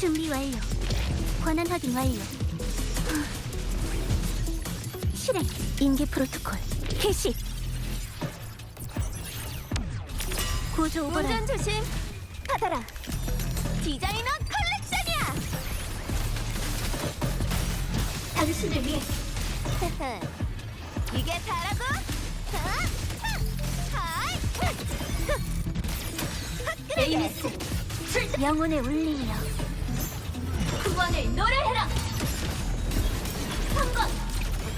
준비 완료. 권한 확인 완료. 실행. 인계 프로토콜 개시. 구조 오버라. 운전 조심. 받아라. 디자이너 컬렉션이야. 당신을 위해 이게 다라고? 하! 하! 하이! 에이미스 영혼의 울림이여 구원을 노래해라 성공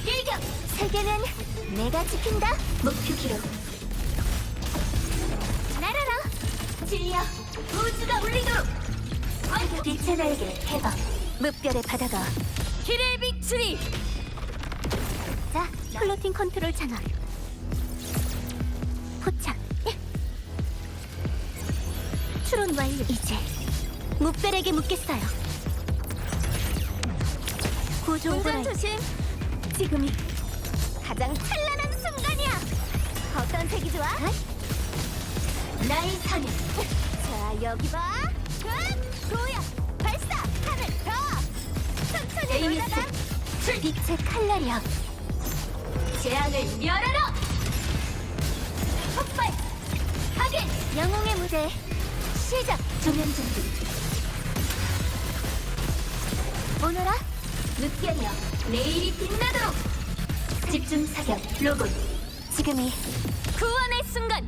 일격 세계는 내가 지킨다. 목표 기록 날아라. 진리여 우주가 울리도록 빛의 날개 해방 묵별의 바다가 길을 비추리. 자, 플로팅 컨트롤 장악. 포착. 예. 추론 완료 이제 묵별에게 묻겠어요. 운전 조심. 지금이 가장 찬란한 순간이야. 어떤 색이 좋아? 나의 사냥 자, 여기 봐. 굿! 도야! 발사! 하늘 더! 천천히 놀다가 빛의 칼날이야. 제안을 열어라 폭발 확인 영웅의 무대 시작! 조명 준비 오너라 늑견이여 내일이 빛나도록. 집중 사격 로봇. 지금이 구원의 순간